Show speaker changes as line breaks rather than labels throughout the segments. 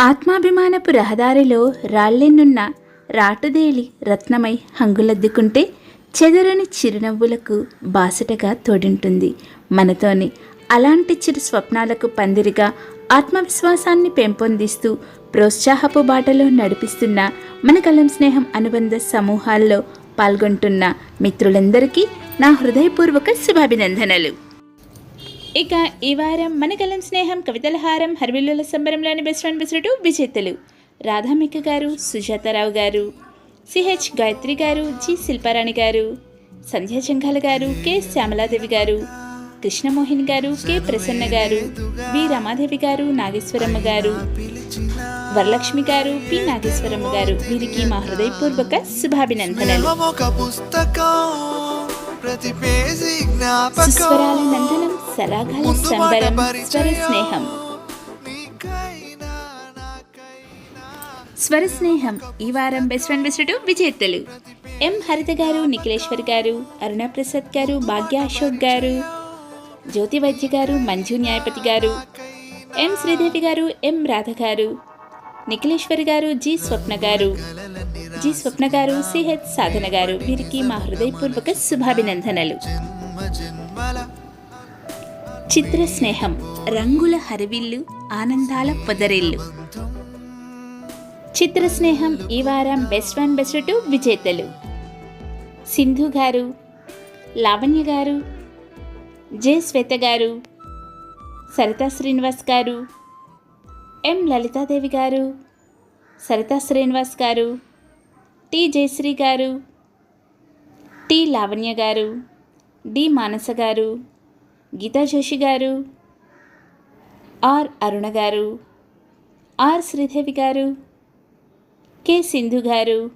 ఆత్మాభిమానపు రహదారిలో రాళ్ళెన్నున్న రాటుదేలి రత్నమై హంగులద్దుకుంటే చెదరని చిరునవ్వులకు బాసటగా తోడింటుంది. మనతోని అలాంటి చిరు స్వప్నాలకు పందిరిగా ఆత్మవిశ్వాసాన్ని పెంపొందిస్తూ ప్రోత్సాహపు బాటలో నడిపిస్తున్న మన కలం స్నేహం అనుబంధ సమూహాల్లో పాల్గొంటున్న మిత్రులందరికీ నా హృదయపూర్వక శుభాభినందనలు. ఇక ఈ వారం మన కలం స్నేహం కవితల హారం హర్విల్లుల సంబరంలోని బెస్ట్ ఫ్రెండ్ బెస్ట్ విజేతలు రాధామిక గారు సుజాతారావు గారు సిహెచ్ గాయత్రి గారు జి శిల్పారాణి గారు సంధ్యా చెంఘాల గారు కె శ్యామలాదేవి గారు కృష్ణమోహిని గారు కె ప్రసన్న గారు వి రమాదేవి గారు నాగేశ్వరమ్మ గారు వరలక్ష్మి గారు పి నాగేశ్వరమ్మ గారు. వీరికి మా హృదయపూర్వక శుభాభినందనలు. సుస్వరాల నందనం సరాగాల సంబరం స్వర స్నేహం. స్వర స్నేహం ఈ వారం బెస్ట్ ఫ్రెండ్ బెస్ట్ విజేతలు. ఎం హరిత గారు నిఖిలేశ్వర్ గారు అరుణ ప్రసాద్ గారు భాగ్య అశోక్ గారు జ్యోతి వైద్య గారు మంజు న్యాయపతి గారు ఎం శ్రీదేవి గారు ఎం రాధ గారు నిఖిలేశ్వర్ గారు జి స్వప్న గారు జి స్వప్న గారు సిహెచ్ సాధన గారు వీరికి మా హృదయపూర్వక శుభాభినందనలు. చిత్ర స్నేహం రంగుల హరివిల్లు ఆనందాల పొదరిల్లు. చిత్ర స్నేహం ఈ వారం బెస్ట్ వన్ బెస్ట్ టూ విజేతలు. సింధు గారు లావణ్య గారు జె. శ్వేత గారు సరితా శ్రీనివాస్ గారు ఎం. లలితాదేవి గారు సరితా శ్రీనివాస్ గారు టి. జయశ్రీ గారు టి. లావణ్య గారు డి. మానస గారు గీతా జోషి గారు ఆర్ అరుణ గారు ఆర్ శ్రీదేవి గారు కె సింధు గారు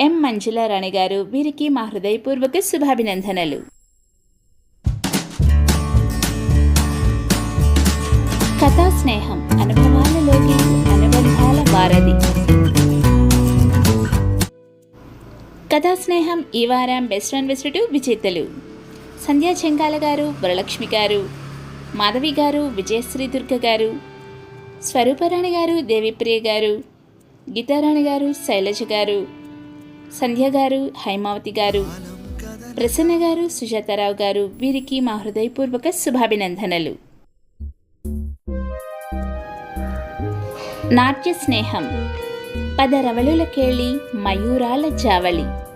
ఎం మంజుల రాణి గారు వీరికి మా హృదయపూర్వక శుభాభినందనలు. కథా స్నేహం అనుభవాలలోకి అనుబంధాల వారధి. కథా స్నేహం ఈ వారం బెస్ట్ వన్ బెస్ట్ టూ విజేతలు. సంధ్యా చెంగాల గారు వరలక్ష్మి గారు మాధవి గారు విజయశ్రీ దుర్గ గారు స్వరూపరాణి గారు దేవిప్రియ గారు గీతారాణి గారు శైలజ గారు సంధ్య గారు హైమావతి గారు ప్రసన్న గారు సుజాతారావు గారు వీరికి మా హృదయపూర్వక శుభాభినందనలు. నాట్య స్నేహం పదరవళుల కేళి మయూరాల జావళి.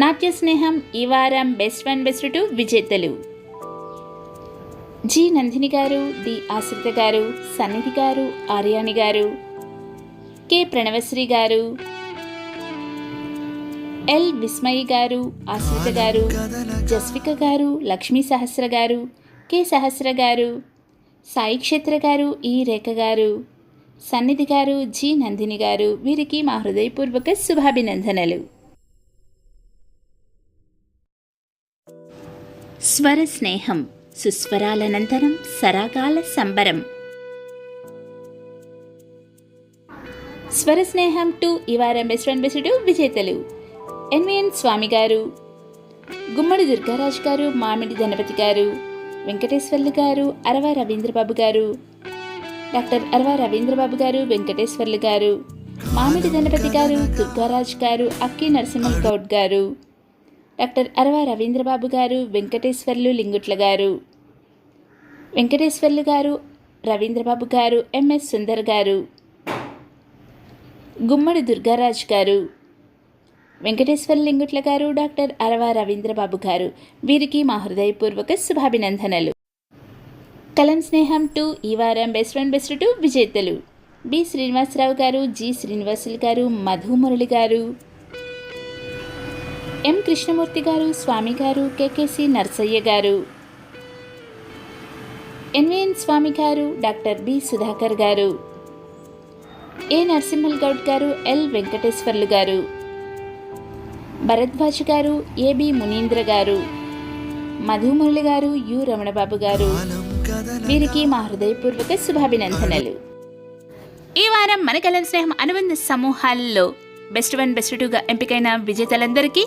నాట్య స్నేహం ఈ వారం బెస్ట్ వన్ బెస్ట్ టూ విజేతలు. జి. నందిని గారు ది ఆశ్రిత గారు సన్నిధి గారు ఆర్యాణి గారు. కె. ప్రణవశ్రీ గారు. ఎల్. విస్మయి గారు ఆశ్రిత గారు. జస్విక గారు లక్ష్మీ సహస్ర గారు. కె. సహస్ర గారు. సాయి క్షేత్ర గారు ఈ. రేఖ గారు. సన్నిధి గారు జి. నందిని గారు. వీరికి మా హృదయపూర్వక శుభాభినందనలు. స్వర స్నేహం సుస్వరాలనంతరం సరాగాల సంబరం. స్వర స్నేహం టు ఈ వారం బెస్ట్ వన్ బెస్ట్ విజేతలు. ఎన్విఎన్ స్వామి గారు గుమ్మడి దుర్గారాజు గారు మామిడి గణపతి గారు వెంకటేశ్వర్లు గారు అరవ రవీంద్రబాబు గారు డాక్టర్ అరవ రవీంద్రబాబు గారు వెంకటేశ్వర్లు గారు మామిడి గణపతి గారు దుర్గారాజు గారు అక్కి నరసింహ గౌడ్ గారు డాక్టర్ అరవ రవీంద్రబాబు గారు వెంకటేశ్వర్లు లింగుట్ల గారు. వెంకటేశ్వర్లు గారు రవీంద్రబాబు గారు ఎంఎస్ సుందర్ గారు. గుమ్మడి దుర్గారాజ్ గారు. వెంకటేశ్వర లింగుట్ల గారు డాక్టర్ అరవ రవీంద్రబాబు గారు. వీరికి మా హృదయపూర్వక శుభాభినందనలు. కలం స్నేహం టు ఈ వారం బెస్ట్ ఫ్రెండ్ బెస్ట్ టూ విజేతలు. బి శ్రీనివాసరావు గారు జి శ్రీనివాసులు గారు మధు మురళి గారు. ఎం కృష్ణమూర్తి గారు స్వామి గారు కెకెసి నర్సయ్య గారు. ఎన్విఎన్ స్వామి గారు డాక్టర్ బి సుధాకర్ గారు. ఏ నరసింహల్ గౌడ్ గారు ఎల్ వెంకటేశ్వర్లు గారు. భరద్వాజ్ గారు ఏబి మునీంద్ర గారు. మధుమురళి గారు యు రమణబాబు గారు. వీరికి మా హృదయపూర్వక శుభాభినందనలు. ఈ వారం మన కలం స్నేహం అనుబంధ సమూహాల్లో బెస్ట్ వన్ బెస్ట్ టూగా ఎంపికైన విజేతలందరికీ